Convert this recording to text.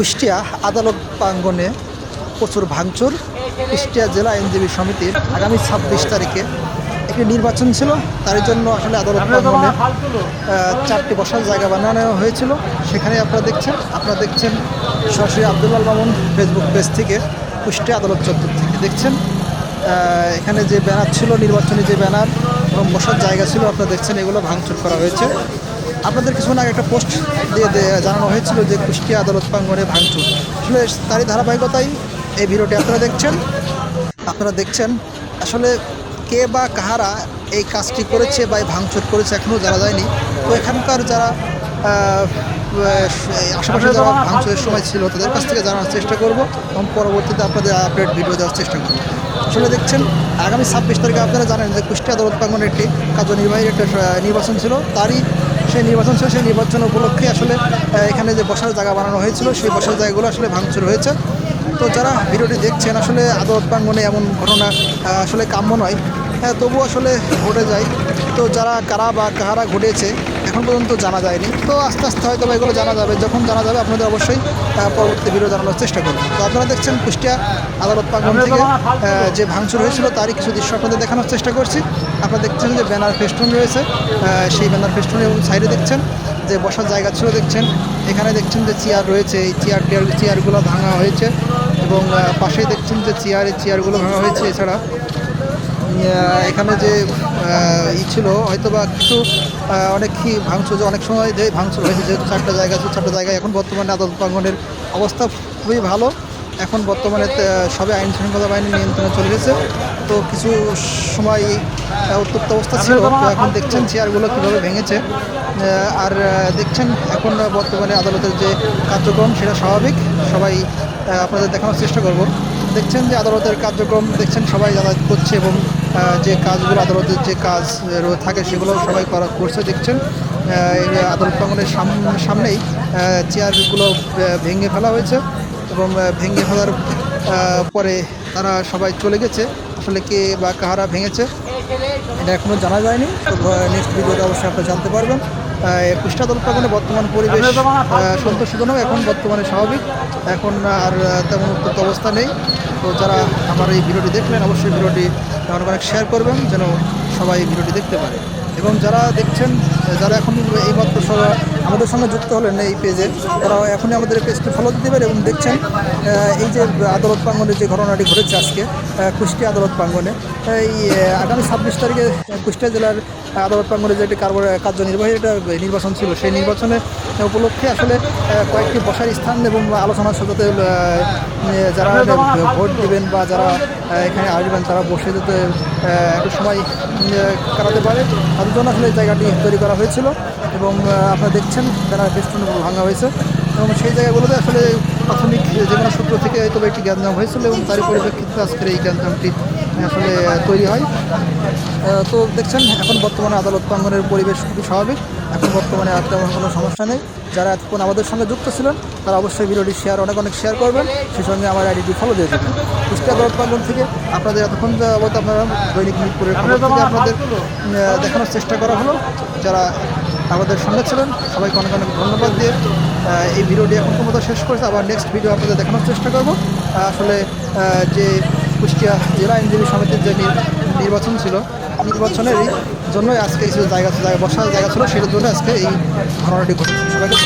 কুষ্টিয়া আদালত প্রাঙ্গনে প্রচুর ভাঙচুর। কুষ্টিয়া জেলা আইনজীবী সমিতির আগামী ছাব্বিশ তারিখে একটি নির্বাচন ছিল। তার জন্য আসলে আদালত প্রাঙ্গনে চারটি বসার জায়গা বানানো হয়েছিল। সেখানে আপনারা দেখছেন আপনারা দেখছেন সরাসরি আব্দুল্লাল মামুন ফেসবুক পেজ থেকে কুষ্টিয়া আদালত চত্বর থেকে দেখছেন। এখানে যে ব্যানার ছিল, নির্বাচনী যে ব্যানার এবং বসার জায়গা ছিল, আপনারা দেখছেন এগুলো ভাঙচুর করা হয়েছে। আপনাদের কিছুক্ষণ আগে একটা পোস্ট দিয়ে জানানো হয়েছিল যে কুষ্টিয়া আদালত প্রাঙ্গনে ভাঙচুর। আসলে তারই ধারাবাহিকতাই এই ভিডিওটি আপনারা দেখছেন। আপনারা দেখছেন আসলে কে বা কাহারা এই কাজটি করেছে বা এই ভাঙচুর করেছে এখনও জানা যায়নি। তো এখানকার যারা আশেপাশে যারা ভাঙচুরের সময় ছিল তাদের কাছ থেকে জানার চেষ্টা করব এবং পরবর্তীতে আপনাদের আপডেট ভিডিও দেওয়ার চেষ্টা করব। আসলে দেখছেন আগামী ছাব্বিশ তারিখে আপনারা জানেন যে কুষ্টিয়া আদালত প্রাঙ্গনে একটি কার্যনির্বাহীর একটা নির্বাচন ছিল। তারই সেই নির্বাচন ছিল, সেই নির্বাচন উপলক্ষে আসলে এখানে যে বসার জায়গা বানানো হয়েছিল, সেই বসার জায়গাগুলো আসলে ভাঙচুর হয়েছে। তো যারা ভিডিওটি দেখছেন, আসলে আদালত প্রাঙ্গনে এমন ঘটনা আসলে কাম্য নয়। হ্যাঁ তবু আসলে ঘটে যায়। তো যারা, কারা বা কাহারা ঘটেছে এখন পর্যন্ত জানা যায়নি। তো আস্তে আস্তে হয়তো বা এগুলো জানা যাবে। যখন জানা যাবে, আপনাদের অবশ্যই পরবর্তী ভিডিও জানানোর চেষ্টা করবেন তো আপনারা দেখছেন কুষ্টিয়া আদালত প্রাঙ্গন থেকে যে ভাঙচুর হয়েছিল, তারই কিছু দৃশ্য আপনাদের দেখানোর চেষ্টা করছি। আপনারা দেখছেন যে ব্যানার ফেস্টুন রয়েছে সেই ব্যানার ফেস্টুন এবং সাইডে দেখছেন যে বসার জায়গা ছিল, দেখছেন। এখানে দেখছেন যে চেয়ার রয়েছে, এই চেয়ার টেয়ার চেয়ারগুলো ভাঙা হয়েছে এবং পাশেই দেখছেন যে চেয়ার চেয়ারগুলো ভাঙা হয়েছে। এছাড়া এখানে যে ই ছিল হয়তো বা কিছু অনেক ভাঙচুর যে অনেক সময় যে ভাঙচুর হয়েছে যেহেতু চারটা জায়গা আছে চারটা জায়গায় এখন বর্তমানে আদালত প্রাঙ্গনের অবস্থা খুবই ভালো। এখন বর্তমানে সবে আইন শৃঙ্খলা বাহিনীর নিয়ন্ত্রণে চলে গেছে। তো কিছু সময় উত্তপ্ত অবস্থা ছিল তো এখন দেখছেন চেয়ারগুলো কীভাবে ভেঙেছে। আর দেখছেন এখন বর্তমানে আদালতের যে কার্যক্রম সেটা স্বাভাবিক। সবাই আপনাদের দেখানোর চেষ্টা করব। দেখছেন যে আদালতের কার্যক্রম দেখছেন সবাই যাতায়াত করছে এবং যে কাজগুলো আদালতের যে কাজ থাকে সেগুলো সবাই করা করছে, দেখছেন। আদালত প্রাঙ্গনের সামনেই চেয়ারগুলো ভেঙে ফেলা হয়েছে এবং ভেঙে ফেলার পরে তারা সবাই চলে গেছে। আসলে কে বা কাহারা ভেঙেছে, এটা এখনও জানা যায়নি। তো নেক্সট ভিডিওতে অবশ্যই আপনারা জানতে পারবেন। কুষ্টা প্রাঙ্গনে বর্তমান পরিবেশ সন্তোষজনক। এখন বর্তমানে স্বাভাবিক। এখন আর তেমন উত্তপ্ত অবস্থা নেই। তো যারা আমার এই ভিডিওটি দেখলেন অবশ্যই ভিডিওটি অনেক অনেক শেয়ার করবেন যেন সবাই এই ভিডিওটি দেখতে পারে। এবং যারা দেখছেন যারা এখন এইমাত্র সবাই আমাদের সঙ্গে যুক্ত হলেন এই পেজে তারা এখনই আমাদের পেজটি ফলো দিতে পারে এবং দেখছেন এই যে আদালত প্রাঙ্গনে যে ঘটনাটি ঘটেছে আজকে কুষ্টিয়া আদালত প্রাঙ্গনে এই আগামী ছাব্বিশ তারিখে কুষ্টিয়া জেলার আদালত প্রাঙ্গনে যে একটি কার্য- কার্যনির্বাহী একটা নির্বাচন ছিল। সেই নির্বাচনে উপলক্ষে আসলে কয়েকটি বসার স্থান এবং আলোচনার সাথে যারা ভোট দেবেন বা যারা এখানে আসবেন তারা বসে যেতে একটু সময় কাটাতে পারে। তাদের জন্য আসলে এই জায়গাটি তৈরি করা হয়েছিল এবং আপনারা দেখছেন ব্যানার ফেস্টুন ভাঙা হয়েছে এবং সেই জায়গাগুলোতে আসলে প্রাথমিক যে কোনো সূত্র থেকে হয়তো একটি জ্ঞানজাম হয়েছিল এবং তারই পরিপ্রেক্ষিতে আজকের এই জ্ঞানজামটি আসলে তৈরি হয়। তো দেখছেন এখন বর্তমানে আদালত প্রাঙ্গনের পরিবেশ খুবই স্বাভাবিক। এখন বর্তমানে আর তেমন কোনো সমস্যা নেই। যারা এতক্ষণ আমাদের সঙ্গে যুক্ত ছিলেন তারা অবশ্যই ভিডিওটি শেয়ার অনেক অনেক শেয়ার করবেন। সেই সঙ্গে আমার আইডিটি ফলো দিয়ে দেবেন। কুষ্টিয়া আদালত প্রাঙ্গন থেকে আপনাদের এতক্ষণ যাবত আপনারা দৈনিক মিরপুরের খবর থেকে আপনাদের দেখানোর চেষ্টা করা হলো। যারা আমাদের সঙ্গে ছিলেন সবাইকে অনেক অনেক ধন্যবাদ দিয়ে এই ভিডিওটি এখন পর্যন্ত শেষ করেছে। আবার নেক্সট ভিডিও আপনাদের দেখানোর চেষ্টা করব। আসলে যে কুষ্টিয়া জেলা আইনজীবী সমিতির যে নির্বাচন ছিল নির্বাচনেরই জন্যই আজকে এই জায়গা জায়গা বসার জায়গা ছিল, সেটার জন্য আজকে এই ঘটনাটি ঘটেছে। সবাইকে